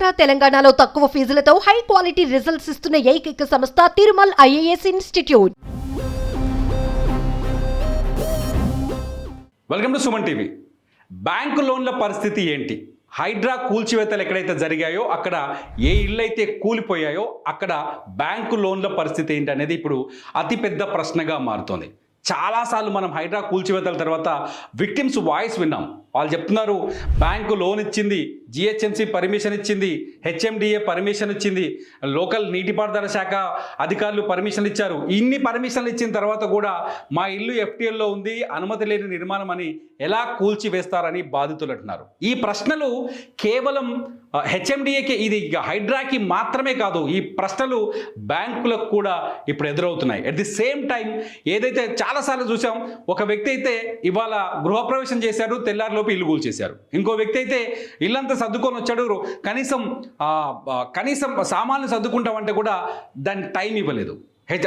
ఆంధ్ర తెలంగాణలో తక్కువ ఫీజులతో high quality results ఇస్తున్న ఏకైక సంస్థ Tirumal IAS institute. Welcome to Suman TV. Bank లోన్ల పరిస్థితి ఏంటి? హైడ్రా కూల్చివేతలు ఎక్కడైతే జరిగాయో అక్కడ ఏ ఇళ్ళు అయితే కూలిపోయాయో అక్కడ బ్యాంకు లోన్ల పరిస్థితి ఏంటి అనేది ఇప్పుడు అతిపెద్ద ప్రశ్నగా మారుతోంది. చాలాసార్లు మనం హైడ్రా కూల్చివేతల తర్వాత విక్టిమ్స్ వాయిస్ విన్నాం. వాళ్ళు చెప్తున్నారు బ్యాంకు లోన్ ఇచ్చింది జిహెచ్ఎంసీ పర్మిషన్ ఇచ్చింది హెచ్ఎండిఏ పర్మిషన్ ఇచ్చింది లోకల్ నీటిపారుదల శాఖ అధికారులు పర్మిషన్ ఇచ్చారు. ఇన్ని పర్మిషన్లు ఇచ్చిన తర్వాత కూడా మా ఇల్లు ఎఫ్టీఎల్లో ఉంది అనుమతి లేని నిర్మాణం అని ఎలా కూల్చివేస్తారని బాధితులు అంటున్నారు. ఈ ప్రశ్నలు కేవలం హెచ్ఎండిఏకి ఇది హైడ్రాకి మాత్రమే కాదు ఈ ప్రశ్నలు బ్యాంకులకు కూడా ఇప్పుడు ఎదురవుతున్నాయి. అట్ ది సేమ్ టైం ఏదైతే చాలాసార్లు చూసాం ఒక వ్యక్తి అయితే ఇవాళ గృహప్రవేశం చేశారు లోపు ఇల్లు కూల్చేశారు. ఇంకో వ్యక్తి అయితే ఇల్లంతా సర్దుకొని వచ్చాడు. కనీసం కనీసం సామాన్లు సర్దుకుంటామంటే కూడా దానికి టైం ఇవ్వలేదు.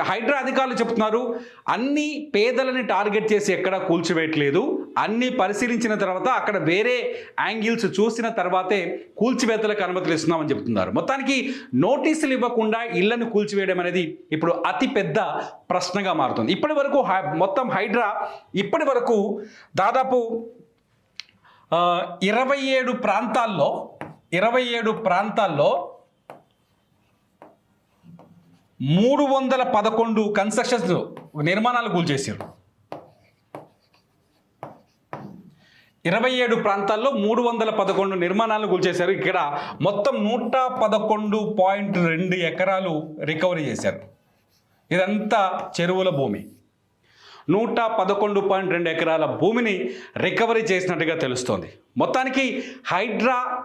హైడ్రా అధికారులు చెప్తున్నారు అన్ని పేదలని టార్గెట్ చేసి ఎక్కడా కూల్చివేయట్లేదు. అన్ని పరిశీలించిన తర్వాత అక్కడ వేరే యాంగిల్స్ చూసిన తర్వాతే కూల్చివేతలకు అనుమతులు ఇస్తున్నామని చెప్తున్నారు. మొత్తానికి నోటీసులు ఇవ్వకుండా ఇళ్ళను కూల్చివేయడం అనేది ఇప్పుడు అతిపెద్ద ప్రశ్నగా మారుతుంది. ఇప్పటి వరకు మొత్తం హైడ్రా ఇప్పటి వరకు దాదాపు ఇరవై ఏడు ప్రాంతాల్లో ఇరవై ఏడు ప్రాంతాల్లో మూడు వందల పదకొండు కన్స్ట్రక్షన్స్ నిర్మాణాలు కూల్చేసారు ఇరవై ఏడు ప్రాంతాల్లో మూడు వందల పదకొండు నిర్మాణాలను కూల్చేశారు ఇక్కడ మొత్తం నూట పదకొండు పాయింట్ రెండు ఎకరాలు రికవరీ చేశారు. ఇదంతా చెరువుల భూమి. నూట పదకొండు పాయింట్ రెండు ఎకరాల భూమిని రికవరీ చేసినట్టుగా తెలుస్తోంది. మొత్తానికి హైడ్రా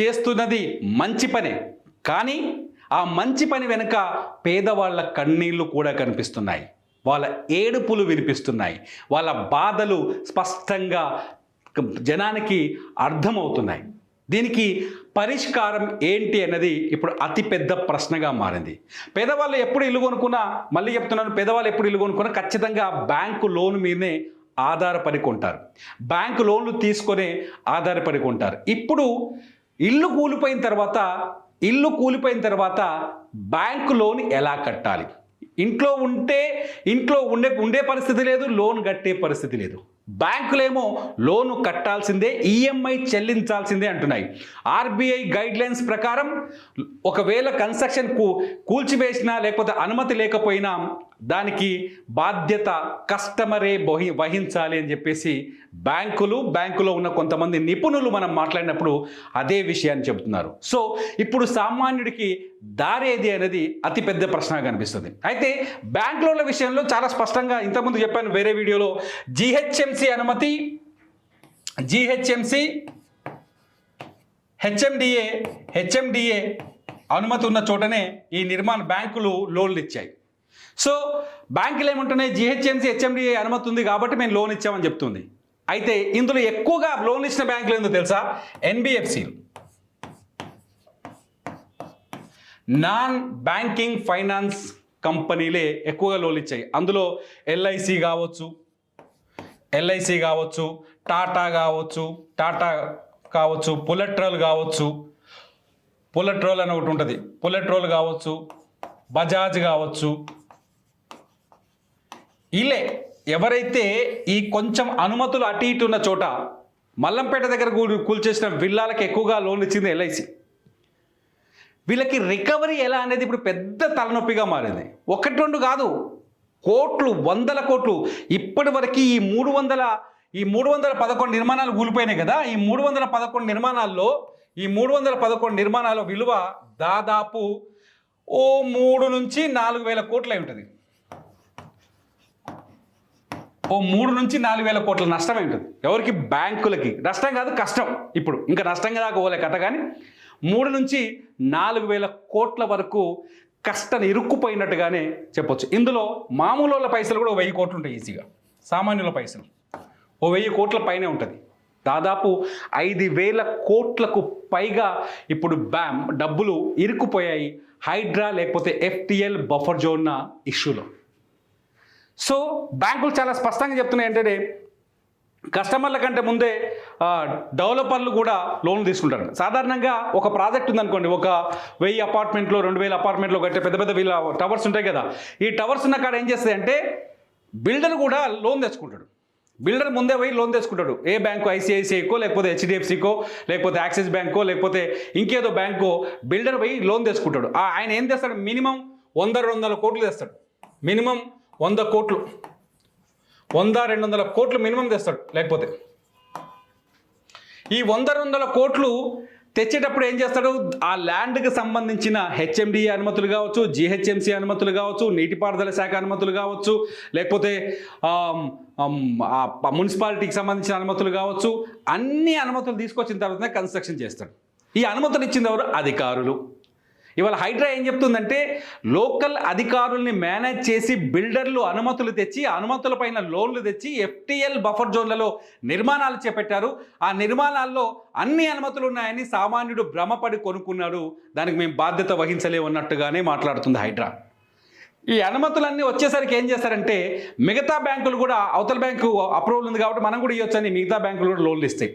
చేస్తున్నది మంచి పనే కానీ ఆ మంచి పని వెనుక పేదవాళ్ళ కన్నీళ్ళు కూడా కనిపిస్తున్నాయి. వాళ్ళ ఏడుపులు వినిపిస్తున్నాయి. వాళ్ళ బాధలు స్పష్టంగా జనానికి అర్థమవుతున్నాయి. దీనికి పరిష్కారం ఏంటి అన్నది ఇప్పుడు అతిపెద్ద ప్రశ్నగా మారింది. పేదవాళ్ళు ఎప్పుడు ఇల్లు కొనుక్కున్నా మళ్ళీ చెప్తున్నాను పేదవాళ్ళు ఎప్పుడు ఇల్లు కొనుక్కున్నా ఖచ్చితంగా బ్యాంకు లోన్ మీదనే ఆధారపడి కొంటారు. బ్యాంకు లోన్లు తీసుకొని ఆధారపడి కొంటారు. ఇప్పుడు ఇల్లు కూలిపోయిన తర్వాత ఇల్లు కూలిపోయిన తర్వాత బ్యాంకు లోన్ ఎలా కట్టాలి? ఇంట్లో ఉంటే ఇంట్లో ఉండే ఉండే పరిస్థితి లేదు లోన్ కట్టే పరిస్థితి లేదు. బ్యాంకులేమో లోను కట్టాల్సిందే ఈఎంఐ చెల్లించాల్సిందే అంటున్నాయి. ఆర్బీఐ గైడ్ లైన్స్ ప్రకారం ఒకవేళ కన్స్ట్రక్షన్కు కూల్చివేసినా లేకపోతే అనుమతి లేకపోయినా దానికి బాధ్యత కస్టమరే వహి వహించాలి అని చెప్పేసి బ్యాంకులు బ్యాంకులో ఉన్న కొంతమంది నిపుణులు మనం మాట్లాడినప్పుడు అదే విషయాన్ని చెబుతున్నారు. సో ఇప్పుడు సామాన్యుడికి దారేది అనేది అతిపెద్ద ప్రశ్నగా కనిపిస్తుంది. అయితే బ్యాంక్ లోన్ల విషయంలో చాలా స్పష్టంగా ఇంతకుముందు చెప్పాను వేరే వీడియోలో జిహెచ్ఎంసి అనుమతి జిహెచ్ఎంసి హెచ్ఎండిఏ హెచ్ఎండిఏ అనుమతి ఉన్న చోటనే ఈ నిర్మాణ బ్యాంకులు లోన్లు ఇచ్చాయి. సో బ్యాంకులు ఏముంటున్నాయి? జిహెచ్ఎంసీ హెచ్ఎండిఏ అనుమతి ఉంది కాబట్టి మేము లోన్ ఇచ్చామని చెప్తుంది. అయితే ఇందులో ఎక్కువగా లోన్ ఇచ్చిన బ్యాంకులు ఏందో తెలుసా? ఎన్బిఎఫ్సిలు. నాన్ బ్యాంకింగ్ ఫైనాన్స్ కంపెనీలే ఎక్కువగా లోన్లు ఇచ్చాయి. అందులో ఎల్ఐసి కావచ్చు ఎల్ఐసి కావచ్చు టాటా కావచ్చు టాటా కావచ్చు పులెట్రోల్ కావచ్చు పులెట్రోల్ అని ఒకటి ఉంటుంది. పులెట్రోల్ కావచ్చు బజాజ్ కావచ్చు వీళ్ళే ఎవరైతే ఈ కొంచెం అనుమతులు అటు ఇటు ఉన్న చోట మల్లంపేట దగ్గర కూల్చేసిన విల్లాలకు ఎక్కువగా లోన్లు ఇచ్చింది ఎల్ఐసి. వీళ్ళకి రికవరీ ఎలా అనేది ఇప్పుడు పెద్ద తలనొప్పిగా మారింది. ఒకటి రెండు కాదు కోట్లు వందల కోట్లు. ఇప్పటి వరకు ఈ మూడు వందల ఈ మూడు వందల పదకొండు నిర్మాణాలు కూలిపోయినాయి కదా ఈ మూడు వందల పదకొండు నిర్మాణాల్లో ఈ మూడు వందల పదకొండు నిర్మాణాల విలువ దాదాపు ఓ మూడు నుంచి నాలుగు వేల కోట్లు అయి ఉంటుంది. ఓ మూడు నుంచి నాలుగు వేల కోట్ల నష్టం ఉంటుంది ఎవరికి? బ్యాంకులకి. నష్టం కాదు కష్టం. ఇప్పుడు ఇంకా నష్టంగా దాకా పోలే కథ కానీ మూడు నుంచి నాలుగు వేల కోట్ల వరకు కష్టం ఇరుక్కుపోయినట్టుగానే చెప్పొచ్చు. ఇందులో మామూలు వాళ్ళ పైసలు కూడా వెయ్యి కోట్లు ఉంటాయి ఈజీగా. సామాన్యుల పైసలు. ఓ వెయ్యి కోట్ల పైనే ఉంటుంది. దాదాపు ఐదు వేల కోట్లకు పైగా ఇప్పుడు బ్యామ్ డబ్బులు ఇరుక్కుపోయాయి. హైడ్రా లేకపోతే ఎఫ్టిఎల్ బఫర్ జోన్న ఇష్యూలో సో బ్యాంకులు చాలా స్పష్టంగా చెప్తున్నాయి ఏంటంటే కస్టమర్ల కంటే ముందే డెవలపర్లు కూడా లోన్లు తీసుకుంటారు. సాధారణంగా ఒక ప్రాజెక్ట్ ఉందనుకోండి ఒక వెయ్యి అపార్ట్మెంట్లో రెండు వేల అపార్ట్మెంట్లో కట్టే పెద్ద పెద్ద వీళ్ళ టవర్స్ ఉంటాయి కదా. ఈ టవర్స్ ఉన్న కాడ ఏం చేస్తాయి అంటే బిల్డర్ కూడా లోన్ తెచ్చుకుంటాడు. బిల్డర్ ముందే పోయి లోన్ తెచ్చుకుంటాడు. ఏ బ్యాంకు ఐసిఐసిఐకో లేకపోతే హెచ్డిఎఫ్సికో లేకపోతే యాక్సిస్ బ్యాంకో లేకపోతే ఇంకేదో బ్యాంకో బిల్డర్ పోయి లోన్ తెచ్చుకుంటాడు. ఆయన ఏం చేస్తాడు మినిమం వంద రెండు వందల కోట్లు తెస్తాడు. మినిమం వంద కోట్లు. వంద రెండు వందల కోట్లు మినిమం తెస్తాడు లేకపోతే. ఈ వంద రెండు వందల కోట్లు తెచ్చేటప్పుడు ఏం చేస్తాడు? ఆ ల్యాండ్కి సంబంధించిన హెచ్ఎండి అనుమతులు కావచ్చు జిహెచ్ఎంసి అనుమతులు కావచ్చు నీటిపారుదల శాఖ అనుమతులు కావచ్చు లేకపోతే మున్సిపాలిటీకి సంబంధించిన అనుమతులు కావచ్చు అన్ని అనుమతులు తీసుకొచ్చిన తర్వాతనే కన్స్ట్రక్షన్ చేస్తాడు. ఈ అనుమతులు ఇచ్చింది ఎవరు? అధికారులు. ఇవాళ హైడ్రా ఏం చెప్తుందంటే లోకల్ అధికారుల్ని మేనేజ్ చేసి బిల్డర్లు అనుమతులు తెచ్చి అనుమతుల పైన లోన్లు తెచ్చి ఎఫ్టీఎల్ బఫర్ జోన్లలో నిర్మాణాలు చేపట్టారు. ఆ నిర్మాణాల్లో అన్ని అనుమతులు ఉన్నాయని సామాన్యుడు భ్రమపడి కొనుక్కున్నాడు. దానికి మేము బాధ్యత వహించలేమన్నట్టుగానే మాట్లాడుతుంది హైడ్రా. ఈ అనుమతులన్నీ వచ్చేసరికి ఏం చేస్తారంటే మిగతా బ్యాంకులు కూడా అవతల బ్యాంకు అప్రూవల్ ఉంది కాబట్టి మనం కూడా ఇవ్వచ్చని మిగతా బ్యాంకులు కూడా లోన్లు ఇస్తాయి.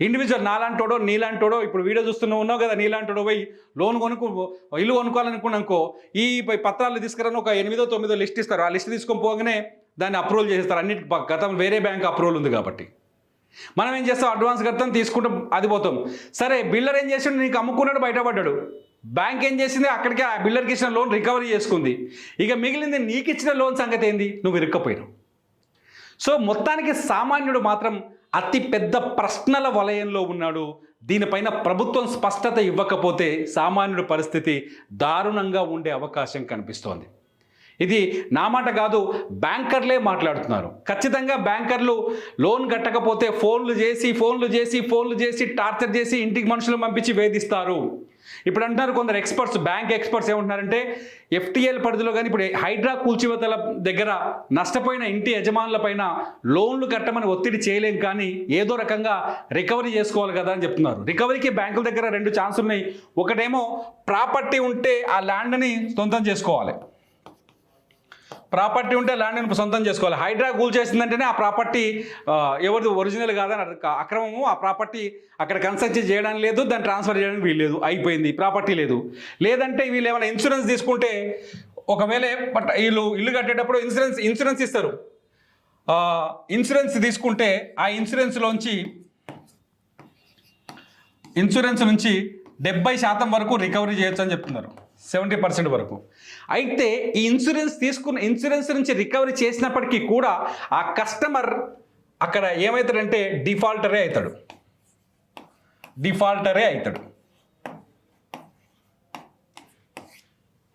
ఇండివిజువల్ నాలాంటోడో నీలాంటోడో ఇప్పుడు వీడియో చూస్తున్నావు ఉన్నావు కదా నీలాంటోడో పోయి లోన్ కొనుక్కు ఇల్లు కొనుక్కోవాలనుకున్నానుకో ఈ పత్రాలు తీసుకురాని ఒక ఎనిమిదో తొమ్మిదో లిస్ట్ ఇస్తారు. ఆ లిస్ట్ తీసుకొని పోగానే దాన్ని అప్రూవల్ చేస్తారు అన్నిటి గతం వేరే బ్యాంక్ అప్రూవల్ ఉంది కాబట్టి. మనం ఏం చేస్తాం? అడ్వాన్స్ కడతాం తీసుకుంటాం అది పోతాం. సరే బిల్డర్ ఏం చేసిండు? నీకు అమ్ముకున్నాడు బయటపడ్డాడు. బ్యాంక్ ఏం చేసింది? అక్కడికి ఆ బిల్డర్కి ఇచ్చిన లోన్ రికవరీ చేసుకుంది. ఇక మిగిలింది నీకు ఇచ్చిన లోన్ సంగతి ఏంది? నువ్వు ఇరుక్కపోయినావు. సో మొత్తానికి సామాన్యుడు మాత్రం అతి పెద్ద ప్రశ్నల వలయంలో ఉన్నాడు. దీనిపైన ప్రభుత్వం స్పష్టత ఇవ్వకపోతే సామాన్యుడి పరిస్థితి దారుణంగా ఉండే అవకాశం కనిపిస్తోంది. ఇది నా మాట కాదు బ్యాంకర్లే మాట్లాడుతున్నారు. ఖచ్చితంగా బ్యాంకర్లు లోన్ కట్టకపోతే ఫోన్లు చేసి ఫోన్లు చేసి ఫోన్లు చేసి టార్చర్ చేసి ఇంటికి మనుషులు పంపించి వేధిస్తారు. ఇప్పుడు అంటున్నారు కొందరు ఎక్స్పర్ట్స్ బ్యాంక్ ఎక్స్పర్ట్స్ ఏమంటున్నారంటే ఎఫ్టీఎల్ పరిధిలో కానీ ఇప్పుడు హైడ్రా కూల్చివేతల దగ్గర నష్టపోయిన ఇంటి యజమానుల పైన లోన్లు కట్టమని ఒత్తిడి చేయలేం కానీ ఏదో రకంగా రికవరీ చేసుకోవాలి కదా అని చెప్తున్నారు. రికవరీకి బ్యాంకుల దగ్గర రెండు ఛాన్స్ ఉన్నాయి ఒకటేమో ప్రాపర్టీ ఉంటే ఆ ల్యాండ్ని సొంతం చేసుకోవాలి. ప్రాపర్టీ ఉంటే ల్యాండ్ని సొంతం చేసుకోవాలి. హైడ్రా కూల్ చేసిందంటేనే ఆ ప్రాపర్టీ ఎవరిది ఒరిజినల్ కాదని అక్రమము ఆ ప్రాపర్టీ అక్కడ కన్స్ట్రక్షన్ చేయడానికి లేదు దాన్ని ట్రాన్స్ఫర్ చేయడానికి వీలు లేదు. అయిపోయింది. ప్రాపర్టీ లేదు. లేదంటే వీళ్ళు ఏమైనా ఇన్సూరెన్స్ తీసుకుంటే ఒకవేళ బట్ వీళ్ళు ఇల్లు కట్టేటప్పుడు ఇన్సూరెన్స్ ఇన్సూరెన్స్ ఇస్తారు. ఇన్సూరెన్స్ తీసుకుంటే ఆ ఇన్సూరెన్స్లోంచి ఇన్సూరెన్స్ నుంచి డెబ్బై శాతం వరకు రికవరీ చేయొచ్చు అని చెప్తున్నారు. సెవెంటీ పర్సెంట్ వరకు. అయితే ఈ ఇన్సూరెన్స్ తీసుకున్న ఇన్సూరెన్స్ నుంచి రికవరీ చేసినప్పటికీ కూడా ఆ కస్టమర్ అక్కడ ఏమవుతాడంటే డిఫాల్టరే అవుతాడు. డిఫాల్టరే అవుతాడు.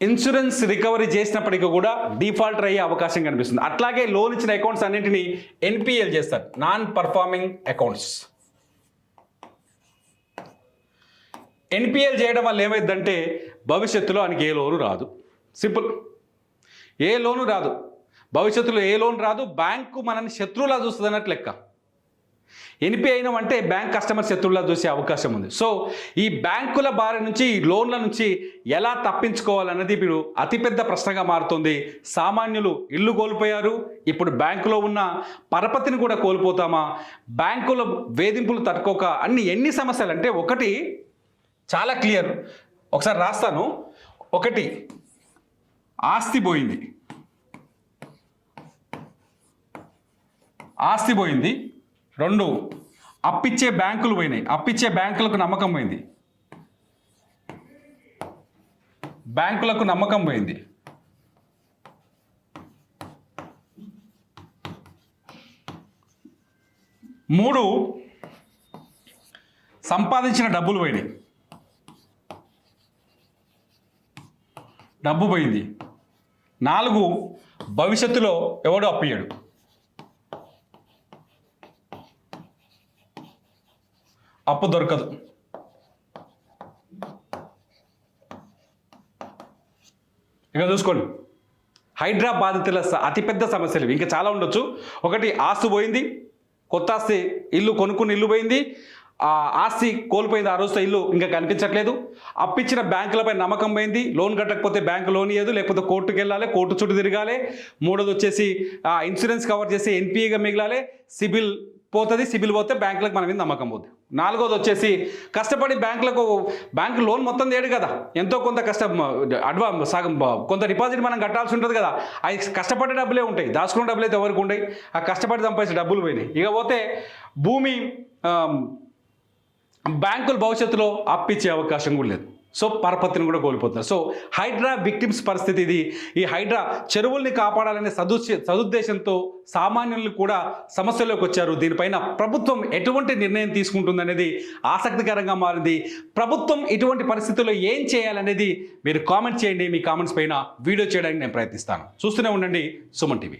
ఇన్సూరెన్స్ రికవరీ చేసినప్పటికీ కూడా డిఫాల్టర్ అయ్యే అవకాశం కనిపిస్తుంది. అట్లాగే లోన్ ఇచ్చిన అకౌంట్స్ అన్నింటినీ ఎన్పిఎల్ చేస్తారు. Non performing accounts. ఎన్పిఎల్ చేయడం వల్ల ఏమైందంటే భవిష్యత్తులో ఆయనకి ఏ లోను రాదు. సింపుల్. ఏ లోను రాదు. భవిష్యత్తులో ఏ లోన్ రాదు. బ్యాంకు మనల్ని శత్రువులా చూస్తుంది అన్నట్టు లెక్క ఎన్పి అయినామంటే బ్యాంక్ కస్టమర్ శత్రువులా చూసే అవకాశం ఉంది. సో ఈ బ్యాంకుల బారి నుంచి ఈ లోన్ల నుంచి ఎలా తప్పించుకోవాలన్నది ఇప్పుడు అతిపెద్ద ప్రశ్నగా మారుతుంది. సామాన్యులు ఇల్లు కోల్పోయారు. ఇప్పుడు బ్యాంకులో ఉన్న పరపతిని కూడా కోల్పోతామా? బ్యాంకుల వేధింపులు తట్టుకోక అన్ని ఎన్ని సమస్యలు? అంటే ఒకటి చాలా క్లియర్. ఒకసారి రాస్తాను. ఒకటి. ఆస్తి పోయింది. ఆస్తి పోయింది. రెండు. అప్పిచ్చే బ్యాంకులు పోయినాయి. అప్పిచ్చే బ్యాంకులకు నమ్మకం పోయింది. బ్యాంకులకు నమ్మకం పోయింది. మూడు. సంపాదించిన డబ్బులు పోయినాయి. డబ్బు పోయింది. నాలుగు భవిష్యత్తులో ఎవడు అప్పయ్యాడు అప్పు దొరకదు. ఇక చూసుకోండి. హైడ్రా బాధితుల అతిపెద్ద సమస్యలు ఇంకా చాలా ఉండొచ్చు. ఒకటి ఆస్తి పోయింది. కొత్త ఆస్తి ఇల్లు కొనుక్కుని ఇల్లు పోయింది. ఆస్తి కోల్పోయింది ఆ రోజుతో ఇల్లు ఇంకా కనిపించట్లేదు. అప్పిచ్చిన బ్యాంకులపై నమ్మకం పోయింది. లోన్ కట్టకపోతే బ్యాంకు లోన్ ఇవ్వదు లేకపోతే కోర్టుకు వెళ్ళాలి కోర్టు చుట్టూ తిరగాలి. మూడోది వచ్చేసి ఇన్సూరెన్స్ కవర్ చేసి ఎన్పిఏగా మిగలాలి. సిబిల్ పోతుంది సిబిల్ పోతే బ్యాంకులకు మన మీద నమ్మకం పోద్ది. నాలుగోది వచ్చేసి కష్టపడి బ్యాంకులకు బ్యాంకు లోన్ మొత్తం తేడు కదా. ఎంతో కొంత కష్ట అడ్వా సగం కొంత డిపాజిట్ మనం కట్టాల్సి ఉంటుంది కదా. అవి కష్టపడే డబ్బులే ఉంటాయి. దాచుకున్న డబ్బులు అయితే ఎవరికి ఉంటాయి ఆ కష్టపడి సంపాదించే డబ్బులు పోయినాయి. ఇక పోతే భూమి బ్యాంకులు భవిష్యత్తులో అప్పిచ్చే అవకాశం కూడా లేదు. సో పరపతిని కూడా కోల్పోతున్నారు. సో హైడ్రా విక్టిమ్స్ పరిస్థితి ఇది. ఈ హైడ్రా చెరువుల్ని కాపాడాలనే సదుద్దే సదుద్దేశంతో సామాన్యులు కూడా సమస్యలోకి వచ్చారు. దీనిపైన ప్రభుత్వం ఎటువంటి నిర్ణయం తీసుకుంటుందనేది ఆసక్తికరంగా మారింది. ప్రభుత్వం ఇటువంటి పరిస్థితుల్లో ఏం చేయాలనేది మీరు కామెంట్ చేయండి మీ కామెంట్స్ పైన. వీడియో చేయడానికి నేను ప్రయత్నిస్తాను. చూస్తూనే ఉండండి సుమన్ టీవీ.